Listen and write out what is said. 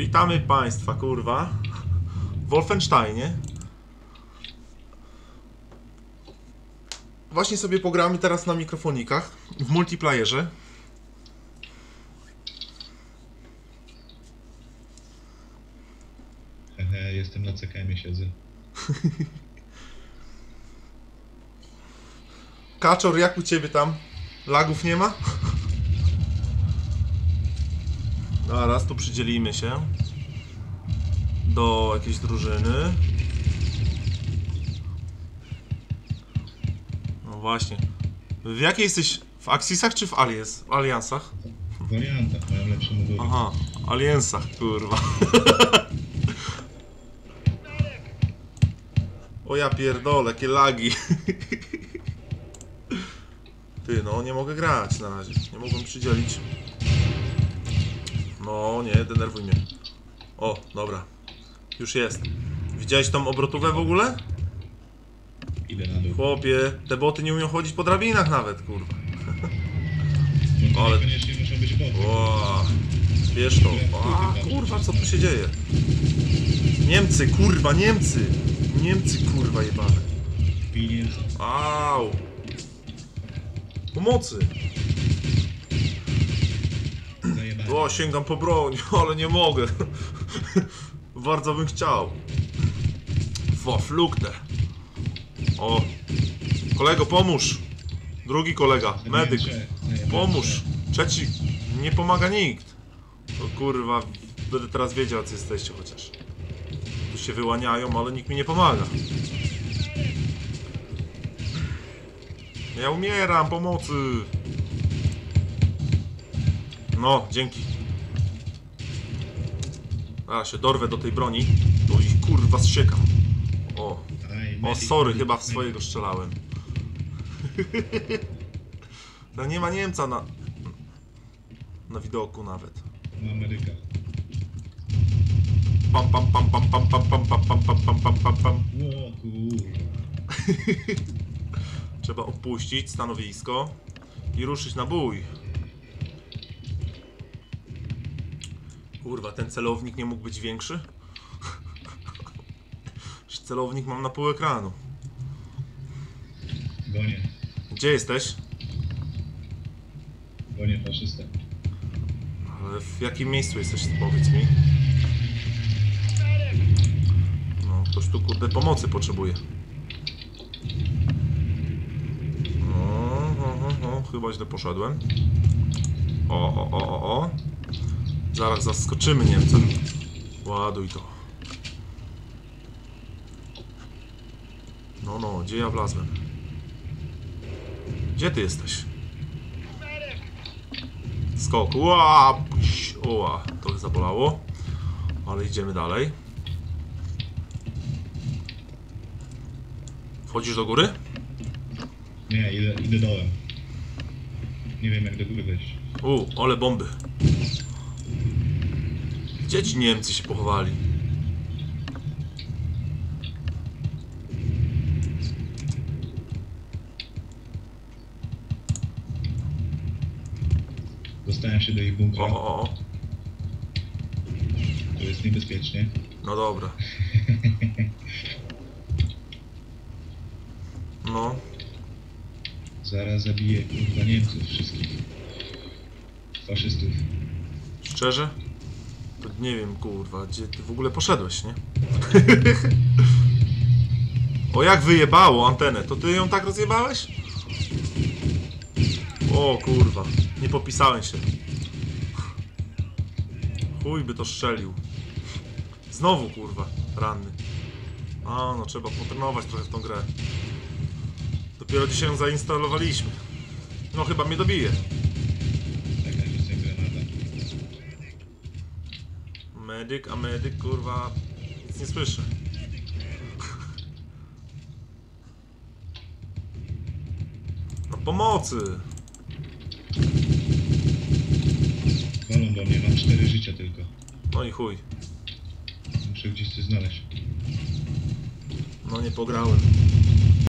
Witamy Państwa, kurwa. W Wolfensteinie. Właśnie sobie pogramy teraz na mikrofonikach w multiplayerze. Hehe, jestem na CKM-ie siedzę. Kaczor, jak u Ciebie tam? Lagów nie ma? Zaraz tu przydzielimy się do jakiejś drużyny. No właśnie. W jakiej jesteś? W Axisach czy w Alias? W Aliansach? W wariantach mają lepsze moduły. Aha, Aliensach, kurwa. O ja pierdolę, jakie lagi. Ty, no nie mogę grać na razie. Nie mogłem przydzielić. No, nie, denerwuj mnie. O, dobra. Już jest. Widziałeś tą obrotówę w ogóle? Idę na dół. Chłopie, te boty nie umieją chodzić po drabinach nawet, kurwa. No ale- niekoniecznie muszą być boty. Ła, Wiesz to. A, kurwa, co tu się dzieje? Niemcy, kurwa, Niemcy! Niemcy, kurwa, jebane. Pieniędzy. Au! Pomocy! O, sięgam po broń, ale nie mogę. Bardzo bym chciał. Foflukte. O. Kolego, pomóż. Drugi kolega, medyk. Pomóż. Trzeci. Nie pomaga nikt. O kurwa, będę teraz wiedział, co jesteście chociaż. Tu się wyłaniają, ale nikt mi nie pomaga. Ja umieram, pomocy. No, dzięki. A się dorwę do tej broni, to ich kurwa zsiekam. O, o sorry, chyba w swojego strzelałem. No nie ma Niemca na... Na widoku nawet. Medyka. Pam pam pam pam pam pam pam pam pam pam pam pam pam kurwa. Trzeba opuścić stanowisko i ruszyć na bój. Kurwa, ten celownik nie mógł być większy? Celownik mam na pół ekranu. Gonię. Gdzie jesteś? Gonię faszystę. Ale w jakim miejscu jesteś, powiedz mi. No, ktoś tu kurde pomocy potrzebuje. No, no, no, no, chyba źle poszedłem. O, o, o, o, o. Zaraz zaskoczymy Niemca. Ładuj to. No, no, gdzie ja wlazłem? Gdzie ty jesteś? Skok. Ła, pś, Oła, trochę zabolało. Ale idziemy dalej. Wchodzisz do góry? Nie, idę, idę dołem. Nie wiem jak do góry wejść. U, ale bomby. Gdzie ci Niemcy się pochowali? Dostałem się do ich bunkra. O, o, o. Tu jest niebezpiecznie. No dobra. No, Zaraz zabiję kurwa Niemców wszystkich. Faszystów. szczerze? To nie wiem, kurwa, gdzie ty w ogóle poszedłeś, nie? o, jak wyjebało antenę, to ty ją tak rozjebałeś? O, kurwa, nie popisałem się. Chuj by to strzelił. Znowu, kurwa, ranny. A, no trzeba potrenować trochę w tą grę. Dopiero dzisiaj ją zainstalowaliśmy. No chyba mnie dobije. Medyk, a medyk, kurwa, nic nie słyszę. No pomocy! Walą do mnie, mam cztery życia tylko. No i chuj. Muszę gdzieś coś znaleźć. No nie pograłem.